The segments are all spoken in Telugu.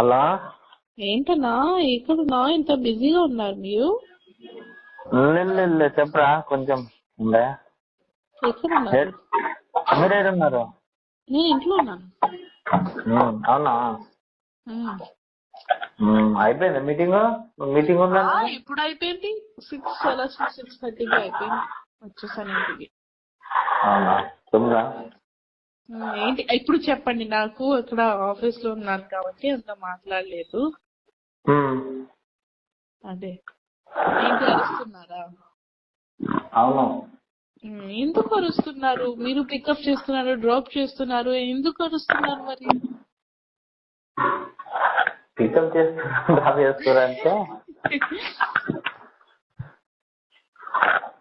హలో ఏంటన్నా ఎక్కడున్నా ఇంత బిజీగా ఉన్నారు మీరు? చెప్పరా కొంచెం ఉండే. నేను ఇంట్లో ఉన్నాను. అవునా? అయిపోయిందా మీటింగ్? మీటింగ్ ఉందా? ఆ, ఎప్పుడు అయిపోయింది. సిక్స్ అలా సిక్స్ థర్టీకి అయిపోయింది. వచ్చేసాను ఇంటికి. అవునా? ఏంటి? ఇప్పుడు చెప్పండి. నాకు ఇక్కడ ఆఫీస్లో ఉన్నాను కాబట్టి అంత మాట్లాడలేదు. అదే. ఏంటి అరుస్తున్నారా అవును. ఉమ్, ఎందుకు అరుస్తున్నారు? మీరు పికప్ చేస్తున్నారు డ్రాప్ చేస్తున్నారు. ఎందుకు అరుస్తున్నారు మరి? పికప్ చేస్తున్నా డ్రాప్ చేస్తారంటే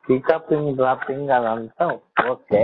పికపింగ్ డ్రాపింగ్ అదంతా ఓకే.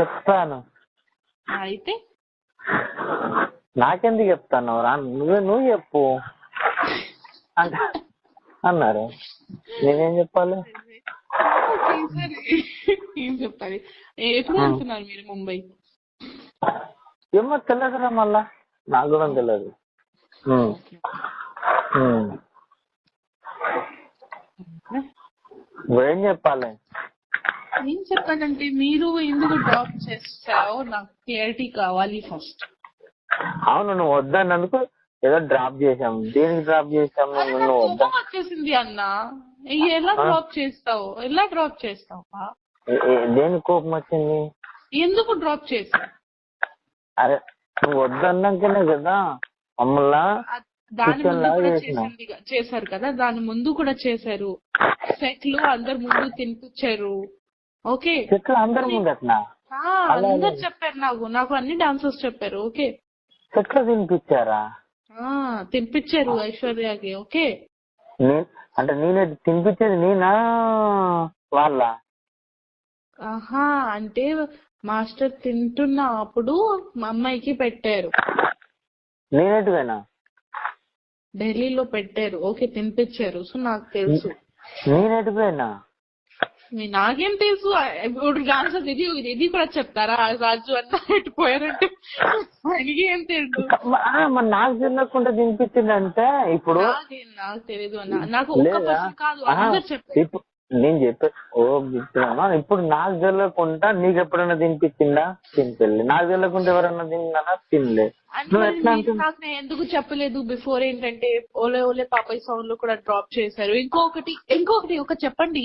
చెప్తాను. అయితే? నాకెందుకు చెప్తాను రా? నువ్వే నువ్వు చెప్పు. అన్నారు. నేనేం చెప్పాలి? ఓకే, సరే ఏం చెప్పాలి? ఏ- ఎప్పుడు వెళ్తున్నారు మీరు ముంబై? ఏమో తెలియదురా మళ్ళా. నాకు కూడా తెలియదు. నువ్వేం చెప్పాలి? ఏం చెప్పాలంటే మీరు ఎందుకు డ్రాప్ చేస్తారో నాకు క్లారిటీ కావాలి ఫస్ట్ అవును నువ్వు వద్దన్నందుకు ఏదో డ్రాప్ చేసాం దేనికి డ్రాప్ చేసాం నువ్వు వద్దా? వచ్చేసింది అన్న. ఎలా డ్రాప్ చేస్తావు? ఎలా డ్రాప్ చేస్తావా దేనికి కోపం వచ్చింది? ఎందుకు డ్రాప్ చేసావు అరే నువ్వు వద్దన్నాకనే కదా మమ్మల్ని అ- దాని ముందు కూడా. చేసింది చేశారు కదా? దాని ముందు కూడా చేశారు. సెట్లు అందరు ముందు తినిపించారు. ఓకే. చెట్లు అందరి ముందు అట్లా అందరు చెప్పారు నాకు. నాకు అన్ని డాన్సర్స్ చెప్పారు. ఓకే. చెట్లు తినిపించారా? ఆ తినిపించారు ఐశ్వర్యకి. ఓకే. అంటే నేనే తినిపించేది నేనా? వాళ్ళ? ఆహా అంటే మాస్టర్ తింటున్న అప్పుడు మా అమ్మాయికి పెట్టారు. నేనేటివేనా? ఢిల్లీలో పెట్టారు. ఓకే తినిపించారు. సో నాకు తెలుసు. నేనేటిపోయినా మీ- నాకేం తెలుసు. ఇప్పుడు డాన్సర్ ఇది ఇది కూడా చెప్తారా? రాజు అన్న ఆయనకి ఏం తెలుసు? మరి నాకు తెలియకుండా తినిపించిందంటే. ఇప్పుడు నాకేం తెలీదు అన్న. నాకు కాదు. అందరు చెప్పారు. నేను చెప్పే ఓ ఇప్పుడు నాకు తెలియకుండా నీకు ఎప్పుడైనా తినిపించిందా? తినిపెళ్ళి నాకు తెలియకుండా ఎవరన్నా తిన్నానా తినలే. అంటే నువ్వు మరి ఎట్లా మీరు అంటున్నావు నాకు నేను ఎందుకు చెప్పలేదు? బిఫోర్ ఏంటంటే ఓలే ఓలే పాపయ్య సౌండ్లో కూడా డ్రాప్ చేశారు. ఇంకొకటి ఇంకొకటి ఒక చెప్పండి.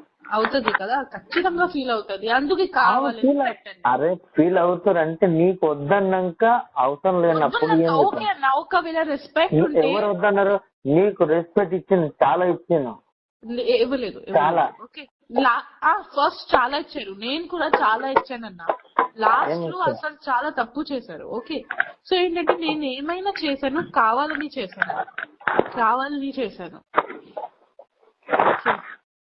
అవుతుంది కదా? ఖచ్చితంగా ఫీల్ అవుతుంది. అందుకే పెట్టాను అరే ఫీల్ అవుతారంటే నీకు వద్దన్నాక అవసరం లేనప్పుడు ఒకవేళ రెస్పెక్ట్ ఎవరు వద్దన్నారు? నీకు రెస్పెక్ట్ ఇచ్చింది చాలా ఇచ్చాను ఇవ్వలేదు చాలా. ఓకే. ఫస్ట్ చాలా ఇచ్చారు. నేను కూడా చాలా ఇచ్చానన్న. లాస్ట్లో? అసలు చాలా తప్పు చేశారు. ఓకే. సో ఏంటంటే నేను ఏమైనా చేశాను కావాలని చేశాను. కావాలని చేశాను.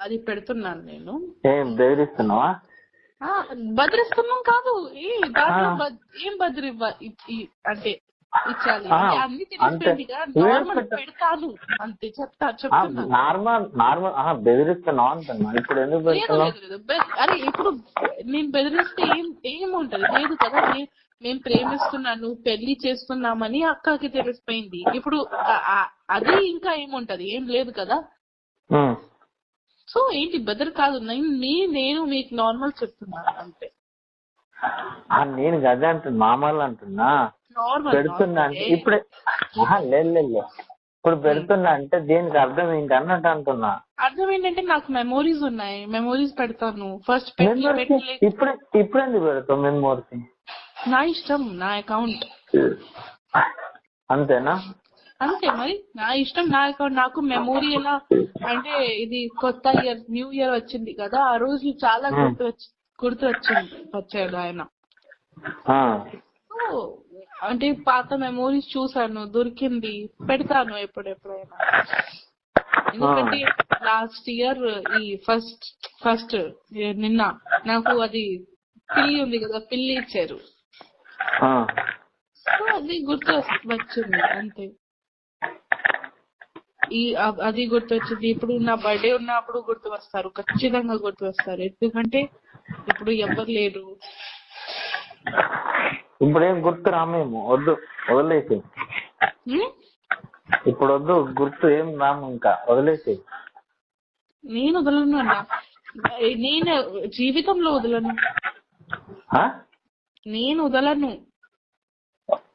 అది పెడుతున్నాను నేను. బెదిరిస్తున్నావా? బెదిరిస్తున్నాం కాదు. ఏ దాంట్లో ఏం బెదిరి అంటే ఇచ్చాలి. అన్ని తెలిసిపోయిందిగా. నార్మల్ పెడతాను. అంతే చెప్తా చెప్తున్నా. నార్మల్ నార్మల్ బెదిరిస్తున్నావు అంటున్నా. ఇప్పుడు ఎందుకు అరే ఇప్పుడు నేను బెదిరిస్తే ఏం ఏముంటది? లేదు కదా నేను ప్రేమిస్తున్నాను పెళ్ళి చేస్తున్నామని అక్కకి తెలిసిపోయింది. ఇప్పుడు అది ఇంకా ఏముంటది? ఏం లేదు కదా. సో ఏంటి బెదర్ కాదు నేను మీ- నేను మీకు నార్మల్ చెప్తున్నాను అంతే. నేను గదే అంటున్నా మామూలు అంటున్నా. నార్మల్ పెడుతున్నా అంటే ఇప్పుడే లేదు. ఇప్పుడు పెడుతున్నా అంటే దేనికి అర్థం ఏంటి అన్నట్టు అంటున్నా. అర్థం ఏంటంటే నాకు మెమోరీస్ ఉన్నాయి మెమోరీస్ పెడతాను. ఫస్ట్ ఇప్పుడే ఇప్పుడు ఎందుకు పెడతావు మెమోరీస్ నా ఇష్టం నా అకౌంట్ అంతేనా? అంతే మరి. నా ఇష్టం నా అకౌంట్ నాకు మెమోరీ ఎలా అంటే ఇది కొత్త ఇయర్ న్యూ ఇయర్ వచ్చింది కదా ఆ రోజు చాలా గుర్తు వచ్చి గుర్తు వచ్చింది వచ్చాడు ఆయన. అంటే పాత మెమోరీస్ చూసాను దొరికింది పెడతాను ఎప్పుడెప్పుడైనా. ఎందుకంటే లాస్ట్ ఇయర్ ఈ ఫస్ట్ ఫస్ట్ నిన్న నాకు అది పిల్లి ఉంది కదా పిల్లి ఇచ్చారు. అది గుర్తు వచ్చింది అంతే. ఈ అది గుర్తు వచ్చింది ఇప్పుడు నా బర్త్డే ఉన్నప్పుడు గుర్తు వస్తారు ఖచ్చితంగా గుర్తు వస్తారు ఎందుకంటే ఇప్పుడు ఎవరు లేరు. ఇప్పుడు ఏం గుర్తు రామేమో వద్దు. వదిలేసి? ఇప్పుడు వద్దు. గుర్తు ఏం రాము ఇంకా. వదిలేసి నేను వదలను అన్న. నేను జీవితంలో వదలను. ఆ? నేను వదలను.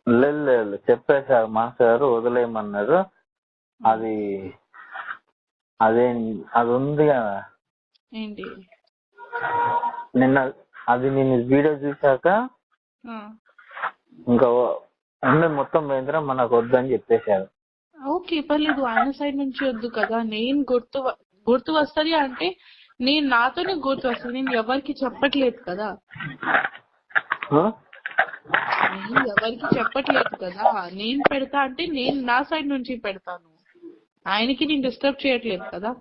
లేదు లేదు. చెప్పేశారు మాస్టర్ గారు. వదిలేయమన్నారు. అది అదే అది ఉంది కదా. ఏంటి? నిన్న అది నేను వీడియో చూశాక ఆ. ఇంకా ఉండే మొత్తం పోయిందిరా మనకు వద్దని చెప్పేశారు. ఓకే పర్లేదు ఆయన సైడ్ నుంచి వద్దు కదా. నేను గుర్తు గుర్తు వస్తుంది అంటే నేను నాతోనే గుర్తు వస్తుంది. నేను ఎవరికి చెప్పట్లేదు కదా? నేను ఎవరికి చెప్పట్లేదు కదా. నేను పెడతా అంటే నేను నా సైడ్ నుంచి పెడతాను. ఆయనకి నేను డిస్టర్బ్ చేయట్లేదు కదా?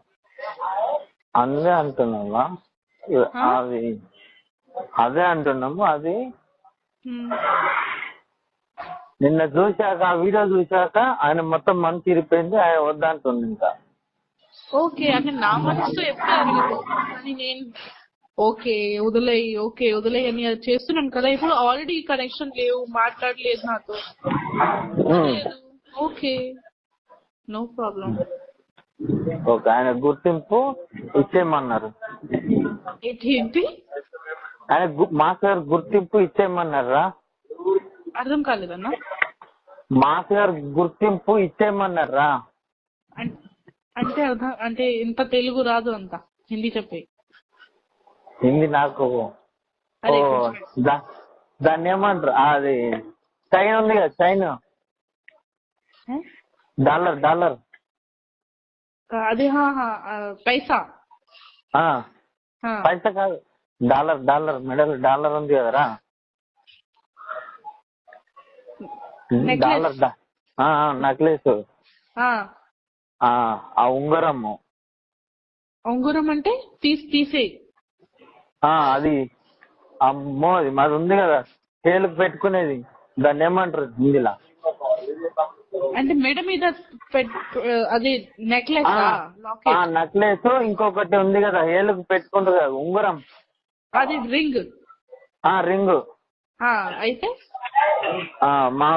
అదే అంటున్నావా అది అదే అంటున్నాము అది. నిన్న చూశాక ఆ వీడియో చూశాక ఆయన మొత్తం మనసు ఇరిపోయింది ఆయన వద్దంటుంది ఇంకా. ఓకే అంటే నా మనసుతో ఎప్పుడు అడగదు కానీ నేను ఓకే వదిలేయి ఓకే వదిలేయి అని అది చేస్తున్నాను కదా. ఇప్పుడు ఆల్రెడీ కనెక్షన్ లేవు మాట్లాడలేదు నాతో. ఓకే. నో ప్రాబ్లం ఓకే ఆయన గుర్తింపు ఇచ్చేయమన్నారు. ఏంటి? ఆయన మాస్టర్ గారు గుర్తింపు ఇచ్చేయమన్నారా? అర్థం కాలేదన్నా మాస్టర్ గారు గుర్తింపు ఇచ్చేయమన్నారా? అంటే అర్థం అంటే ఇంత తెలుగు రాదు అంత హిందీ చెప్పే. హిందీ నాకు దాన్ని ఏమంటారు? అది చైన్ ఉంది కదా చైన్. డాలర్ డాలర్ అది హా హా పైసా? పైసా కాదు. డాలర్ డాలర్ మెడల్ డాలర్ ఉంది కదరా. డాలర్ నెక్లెస్ ఆ. ఆ ఉంగరము. ఉంగరం అంటే తీసి తీసేయి ఆ అది. అమ్మో అది మాది ఉంది కదా. చేలుకు పెట్టుకునేది. దాన్ని ఏమంటారు హిందీలా అంటే మెడ మీద అది నెక్లెస్ నెక్లెస్ ఇంకొకటి ఉంది కదా ఏలుకు పెట్టుకుంటారు కదా ఉంగరం. అది రింగ్. ఆ రింగ్. అయితే? మా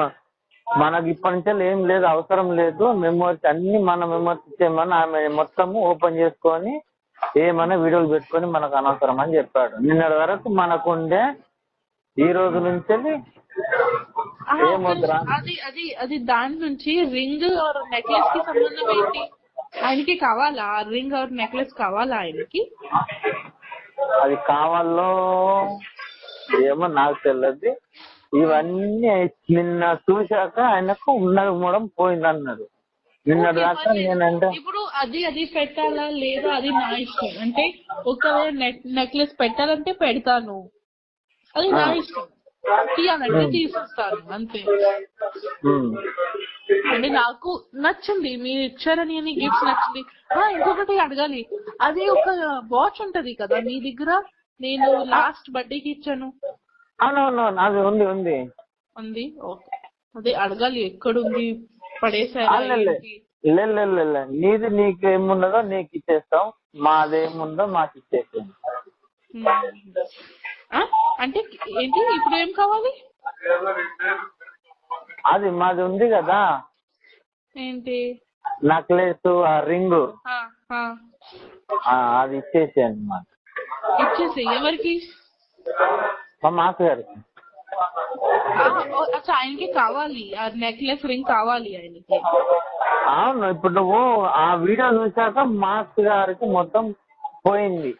మనకి ఇప్పటి నుంచి ఏం లేదు అవసరం లేదు. మెమోరీస్ అన్ని మన మెమోరీస్ ఇచ్చేయమని ఆమె మొత్తము ఓపెన్ చేసుకొని ఏమైనా వీడియోలు పెట్టుకొని మనకు అనవసరం అని చెప్పాడు. నిన్నటి వరకు మనకుండే ఈ రోజు నుంచి? అది అది అది దాని నుంచి రింగ్ ఆర్ నెక్లెస్కి సంబంధం ఏంటి? ఆయనకి కావాలా? రింగ్ ఆర్ నెక్లెస్ కావాలా ఆయనకి? అది కావాలో ఏమో నాకు తెలియదు. ఇవన్నీ నిన్న చూశాక ఆయనకు ఉన్నది మూడం పోయింది అన్నాడు నిన్నటి దాకా నేనంటే ఇప్పుడు అది అది పెట్టాలా లేదా అది నా ఇష్టం? అంటే ఒకవేళ నెక్లెస్ పెట్టాలంటే పెడతాను. అది నా. ఇష్టం. తీయాలంటే తీసేస్తాను అంతే. అంటే నాకు నచ్చింది మీరు ఇచ్చారని అని గిఫ్ట్స్ నచ్చింది. ఇంకొకటి అడగాలి. అది ఒక వాచ్ ఉంటది కదా మీ దగ్గర? నేను లాస్ట్ బర్త్డేకి ఇచ్చాను. అది ఉంది ఉంది. ఉంది? ఓకే. అదే అడగాలి ఎక్కడుంది? పడేసారా. నీది నీకు ఏమున్నదో నీకు ఇచ్చేస్తాం మాదేముందో మాకు ఇచ్చేస్తాం? అంటే ఏంటి? ఇప్పుడు ఏం కావాలి? అది మాది ఉంది కదా. ఏంటి? నెక్లెస్ ఆ రింగ్. అది ఇచ్చేసి అన్నమాట. ఇచ్చేసి ఎవరికి? మా మాస్ గారికి అచ్చా ఆయనకి కావాలి. ఆ నెక్లెస్ రింగ్ కావాలి ఆయనకి. అవును ఇప్పుడు నువ్వు ఆ వీడియో చూసాక మాస్ గారికి మొత్తం పోయింది.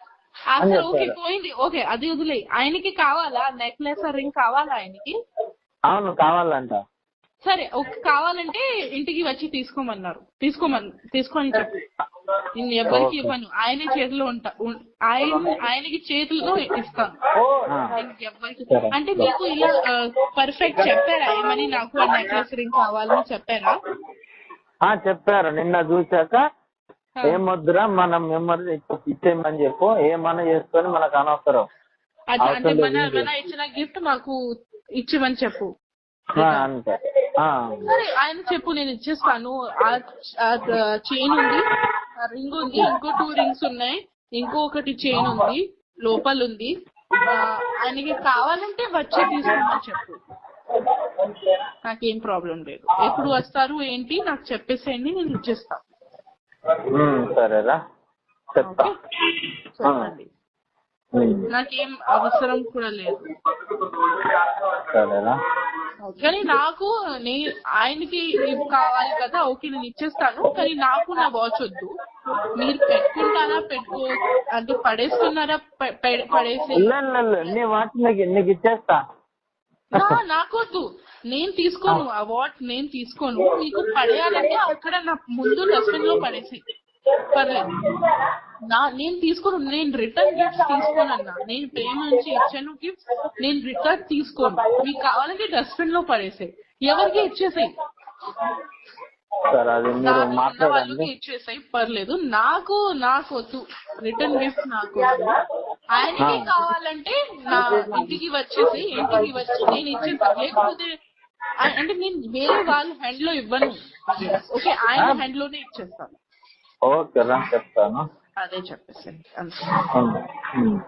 అసలు ఓకే పోయింది. ఓకే అది వదిలే. ఆయనకి కావాలా? నెక్లెస్ రింగ్ కావాలా ఆయనకి? అవును కావాలంట. సరే ఒక కావాలంటే ఇంటికి వచ్చి తీసుకోమన్నారు. తీసుకోమని తీసుకొని చెప్పు. నేను ఎవరికి. ఇవ్వను. ఆయన చేతిలో ఉంటా. ఆయన ఆయనకి చేతిలో ఇస్తాను. ఎవరికి. అంటే మీకు ఇలా పర్ఫెక్ట్ చెప్పారా? ఏమని నాకు నెక్లెస్ రింగ్ కావాలని చెప్పారా? ఆ, చెప్పారు. నిన్న చూసాక. ఏమొద్దురా మనం మెమరీ ఇచ్చేయమని చెప్పు ఏమన్నా చేసుకొని మనకు అనవసరం. అది అంటే అవసరం మన లేదు. మన ఇచ్చిన గిఫ్ట్ మాకు ఇచ్చిమని చెప్పు. అంతే. సరే ఆయన చెప్పు నేను ఇచ్చేస్తాను. చైన్ ఉంది. రింగ్ ఉంది ఇంకో టూ రింగ్స్ ఉన్నాయి. ఇంకొకటి చైన్ ఉంది లోపల ఉంది. ఆయనకి కావాలంటే వచ్చి తీసుకోమని చెప్పు. నాకేం ప్రాబ్లం లేదు. ఎప్పుడు వస్తారు ఏంటి నాకు చెప్పేసేయండి నేను ఇచ్చేస్తాను సరేరా. చెప్తా. నాకేం అవసరం కూడా లేదు. సరేరా. కానీ నాకు నే ఆయనకి ఇవి కావాలి కదా ఓకే నేను ఇచ్చేస్తాను. కానీ నాకు నా వాచ్ వద్దు. మీరు పెట్టుకుంటారా పెట్టుకో అంటే పడేస్తున్నారా పడేసి నీ వాచ్ నీకు ఇచ్చేస్తా. నా- నాకు వద్దు నేను తీసుకోను వాచ్ నేను తీసుకోను. మీకు పడేయాలంటే అక్కడ నా ముందు డస్ట్బిన్లో పడేసి. పర్లేదు. నా నేను తీసుకోను నేను రిటర్న్ గిఫ్ట్స్ తీసుకోను అన్న నేను ప్రేమ నుంచి ఇచ్చాను గిఫ్ట్స్ నేను రిటర్న్ తీసుకోను. మీకు కావాలంటే డస్ట్బిన్లో పడేసాయి ఎవరికి ఇచ్చేసాయి వాళ్ళకి ఇచ్చేసాయి పర్లేదు. నాకు నాకు వద్దు. రిటర్న్ గిఫ్ట్ నాకు ఆయనకి. కావాలంటే నా ఇంటికి వచ్చేసి ఇంటికి వచ్చి నేను ఇచ్చేస్తాను లేకపోతే అంటే నేను వేరే వాళ్ళ హ్యాండ్లో ఇవ్వను. ఓకే ఆయన హ్యాండ్లోనే ఇచ్చేస్తాను. ఓకే రా చెప్తాను. అదే చెప్పేసండి అంతే ఉమ్.